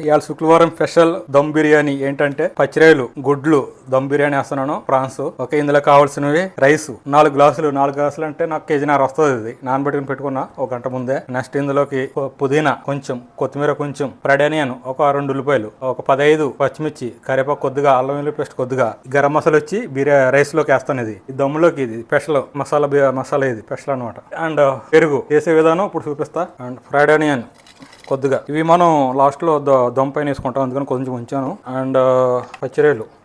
ఇవాళ శుక్రవారం స్పెషల్ దమ్ బిర్యానీ ఏంటంటే పచ్చిరాయలు గుడ్లు దమ్ బిర్యానీ వేస్తున్నాను ప్రాన్స్ ఓకే ఇందులో కావాల్సినవి రైస్. నాలుగు గ్లాసులు నాలుగు గ్లాసులు అంటే నాకు కేజీన్నర వస్తుంది ఇది. నానబెట్టుకుని పెట్టుకున్నా ఒక గంట ముందే. నెక్స్ట్ ఇందులోకి పుదీనా కొంచెం కొత్తిమీర కొంచెం ఫ్రైడ్ ఆనియన్ ఒక రెండు ఉల్లిపాయలు ఒక పదహైదు పచ్చిమిర్చి కరివేపాకు కొద్దిగా అల్లం వెల్లుల్లి పేస్ట్ కొద్దిగా గరం మసాలా వచ్చి బిర్యా రైస్లోకి వేస్తాను ఇది. దమ్ములోకి ఇది స్పెషల్ మసాలా బి- మసాలా ఇది స్పెషల్ అనమాట అండ్ పెరుగు చేసే విధానం ఇప్పుడు చూపిస్తా. And fried onion. కొద్దిగా. ఇవి మనం లాస్ట్లో ద దమ్ పైన వేసుకుంటాం అందుకని కొంచెం ఉంచాను. అండ్ పచ్చిరేలు.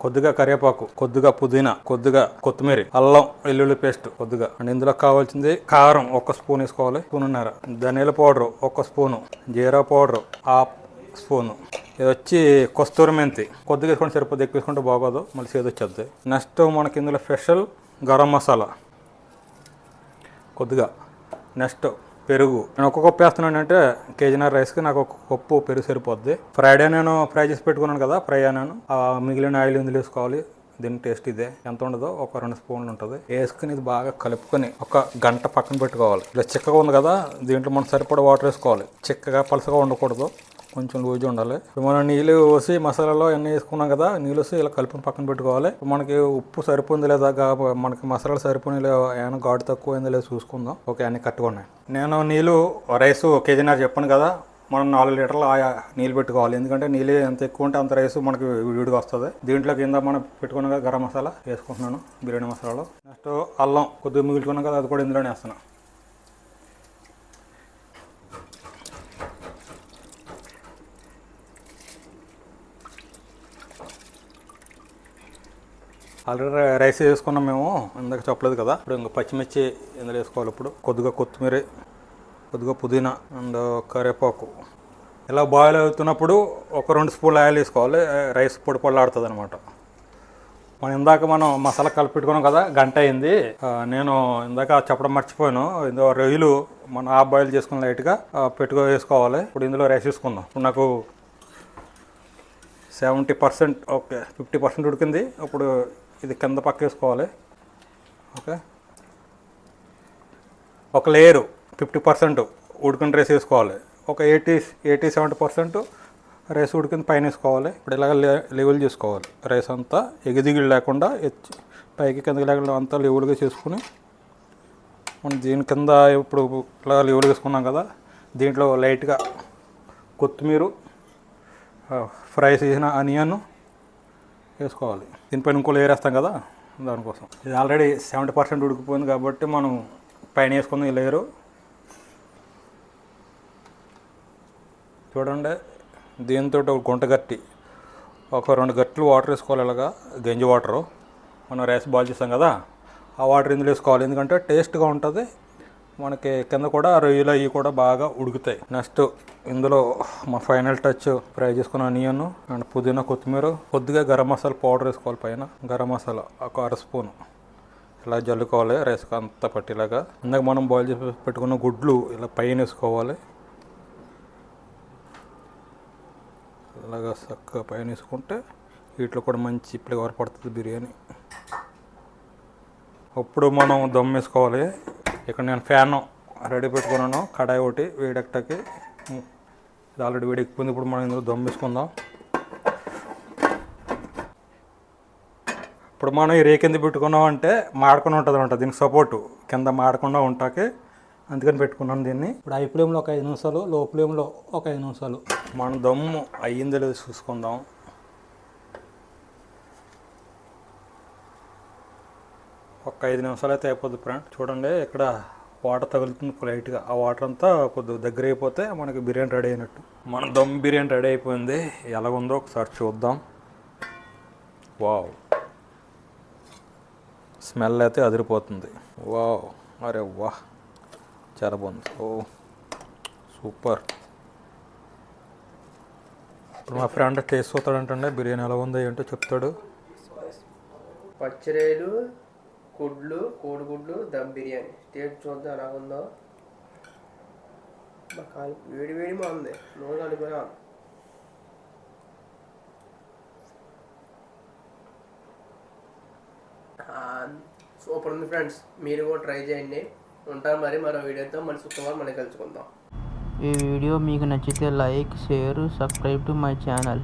కొద్దిగా కరివేపాకు కొద్దిగా పుదీనా కొద్దిగా కొత్తిమీర అల్లం వెల్లుల్లి పేస్ట్ కొద్దిగా. అండ్ ఇందులో కావాల్సింది కారం ఒక స్పూన్ వేసుకోవాలి. స్పూన్ స్పూన్నర ధనియాల పౌడర్ ఒక స్పూను. జీరా పౌడర్ హాఫ్ స్పూను. ఇది వచ్చి కస్తూరి మెంతి. కొద్దిగా వేసుకుంటే సరిపోద్ది ఎక్కువ వేసుకుంటే బాగోదు. మళ్ళీ సేదొచ్చేది నెక్స్ట్ మనకి ఇందులో స్పెషల్ గరం మసాలా. కొద్దిగా నెక్స్ట్ పెరుగు. నేను ఒక్క కప్పు వేస్తున్నాను అంటే రైస్కి నాకు ఒక కప్పు పెరుగు సరిపోద్ది. ఫ్రైడే నేను ఫ్రై చేసి పెట్టుకున్నాను కదా ఫ్రై అయినాను ఆ మిగిలిన ఆయిల్ ఇందులో వేసుకోవాలి. దీని టేస్ట్ ఇదే. ఎంత ఉండదో ఒక రెండు స్పూన్లు ఉంటుంది. వేసుకుని ఇది బాగా కలుపుకొని ఒక గంట పక్కన పెట్టుకోవాలి. ఇలా చిక్కగా ఉంది కదా దీంట్లో మనం సరిపడా వాటర్ వేసుకోవాలి. చిక్కగా పలుసగా ఉండకూడదు. కొంచెం లూజ్ ఉండాలి. ఇప్పుడు మనం నీళ్ళు పోసి మసాలాలో ఎన్ని వేసుకున్నాం కదా నీళ్ళు వేసి ఇలా కలుపుని పక్కన పెట్టుకోవాలి. మనకి ఉప్పు సరిపోయింది లేదా మనకి మసాలాలు సరిపోయి ఏమైనా ఘాటు తక్కువ అయిందో లేదో చూసుకుందాం. ఓకే అన్ని కట్టుకున్నాయి నేను నీళ్ళు రైస్ కేజీన్నర చెప్పాను కదా మనం నాలుగు లీటర్లు ఆయా నీళ్ళు పెట్టుకోవాలి. ఎందుకంటే నీళ్ళు ఎంత ఎక్కువ ఉంటే అంత రైస్ మనకి విడిగా వస్తుంది. దీంట్లో కింద మనం పెట్టుకున్న కదా గరం మసాలా వేసుకుంటున్నాను బిర్యానీ మసాలాలో. నెక్స్ట్ అల్లం కొద్దిగా మిగులుకున్నాం కదా అది కూడా ఇందులోనే వేస్తున్నాను. ఆల్రెడీ రైస్ వేసుకున్నాం మేము ఇందాక చెప్పలేదు కదా. ఇప్పుడు ఇంకా పచ్చిమిర్చి ఇందులో వేసుకోవాలి ఇప్పుడు? కొద్దిగా కొత్తిమీర కొద్దిగా పుదీనా అండ్ కరివేపాకు. ఇలా బాయిల్ అవుతున్నప్పుడు ఒక రెండు స్పూన్లు ఆయిల్ వేసుకోవాలి. రైస్ పొడి పొడలాడుతుంది అనమాట మనం ఇందాక మనం మసాలా కలిపి పెట్టుకున్నాం కదా గంట అయింది. నేను ఇందాక చెప్పడం మర్చిపోయాను. ఇందులో రొయ్యలు మనం ఆ బాయిల్ చేసుకుని లైట్గా పెట్టుకో వేసుకోవాలి. ఇప్పుడు ఇందులో రైస్ వేసుకుందాం. ఇప్పుడు నాకు seventy percent okay fifty percent ఉడికింది. ఇప్పుడు ఇది కింద పక్క వేసుకోవాలి. ఓకే. ఒక లేయరు ఫిఫ్టీ పర్సెంట్ ఉడికిన రైస్ వేసుకోవాలి. ఒక eighty eighty seventy percent rice ఉడికింది పైన వేసుకోవాలి. ఇప్పుడు ఇలాగ లే లెవెల్ చేసుకోవాలి. రైస్ అంతా ఎగిదిగిడి లేకుండా పైకి కిందకి లేకుండా అంతా లెవెల్గా చేసుకుని మనం దీని కింద ఇప్పుడు ఇలా లెవెల్ వేసుకున్నాం కదా దీంట్లో లైట్గా కొత్తిమీర ఫ్రై చేసిన ఆనియన్ వేసుకోవాలి. దీనిపైన ఇంకో లేయర్ వేస్తాం కదా దానికోసం. ఇది ఆల్రెడీ సెవెంటీ పర్సెంట్ ఉడికిపోయింది కాబట్టి మనం పైన వేసుకుందాం ఈ లేయరు చూడండి దీంతో ఒక గుంట గట్టి ఒక రెండు గట్లు వాటర్ వేసుకోవాలి ఇలాగా గంజి వాటరు మనం రైస్ బాయిల్ చేస్తాం కదా ఆ వాటర్ ఇందులో వేసుకోవాలి. ఎందుకంటే టేస్ట్గా ఉంటుంది మనకి కింద కూడా రొయ్యలు అవి కూడా బాగా ఉడుకుతాయి. నెక్స్ట్ ఇందులో మా ఫైనల్ టచ్ ఫ్రై చేసుకున్న ఆనియన్ అండ్ పుదీనా కొత్తిమీర కొద్దిగా గరం మసాలా పౌడర్ వేసుకోవాలి పైన. గరం మసాలా ఒక అర స్పూన్. ఇలా జల్లుకోవాలి రైస్కి అంతా పట్టేలాగా. ఇందాక మనం బాయిల్ చేసి పెట్టుకున్న గుడ్లు ఇలా పైన వేసుకోవాలి. ఇలాగా చక్కగా పైన వేసుకుంటే వీటిలో కూడా మంచి ఫ్లేవర్ పడుతుంది బిర్యానీ. అప్పుడు మనం దమ్ వేసుకోవాలి. ఇక్కడ నేను ఫ్యాన్ రెడీ పెట్టుకున్నాను కడాయి ఒకటి వేడెక్కటాకి ఇది ఆల్రెడీ వేడెక్కిపోయింది ఇప్పుడు మనం ఇందులో దమ్ వేసుకుందాం. ఇప్పుడు మనం ఈ రే కింద పెట్టుకున్నాం అంటే మాడకుండా ఉంటుంది అనమాట దీనికి సపోర్టు కింద మాడకుండా ఉంటాకి అందుకని పెట్టుకున్నాను దీన్ని. ఇప్పుడు ఫ్లేమ్లో ఒక ఐదు నిమిషాలు లో ఫ్లేమ్లో ఒక ఐదు నిమిషాలు. మన దమ్ము అయ్యిందో లేదో చూసుకుందాం. ఒక ఐదు నిమిషాలు అయితే అయిపోద్ది ఫ్రెండ్. చూడండి ఇక్కడ వాటర్ తగులుతుంది లైట్గా. ఆ వాటర్ అంతా కొద్దిగా దగ్గర అయిపోతే మనకి బిర్యానీ రెడీ అయినట్టు. మన దమ్ బిర్యానీ రెడీ అయిపోయింది. ఎలాగుందో ఒకసారి చూద్దాం. వావ్. స్మెల్ అయితే అదిరిపోతుంది. వావ్. అరే వాహ్ చాలా బాగుంది. Oh super. ఇప్పుడు మా ఫ్రెండ్ టేస్ట్ చూస్తాడంటే బిర్యానీ ఎలా ఉందో ఏంటో చెప్తాడు. పచ్చిరేలు గుడ్లు కోడిగుడ్లు దమ్ బిర్యానీ. టేస్ట్ చూద్దాం ఎలా ఉందో. మా కాలు వేడి వేడి మా ఉంది. నోరు కలిపినా సూపర్ ఉంది ఫ్రెండ్స్. మీరు కూడా ట్రై చేయండి. ఉంటాను మరి మరో వీడియోతో. మన శుక్రవారం మనం కలుసుకుందాం. ఈ వీడియో మీకు నచ్చితే like share subscribe to my channel.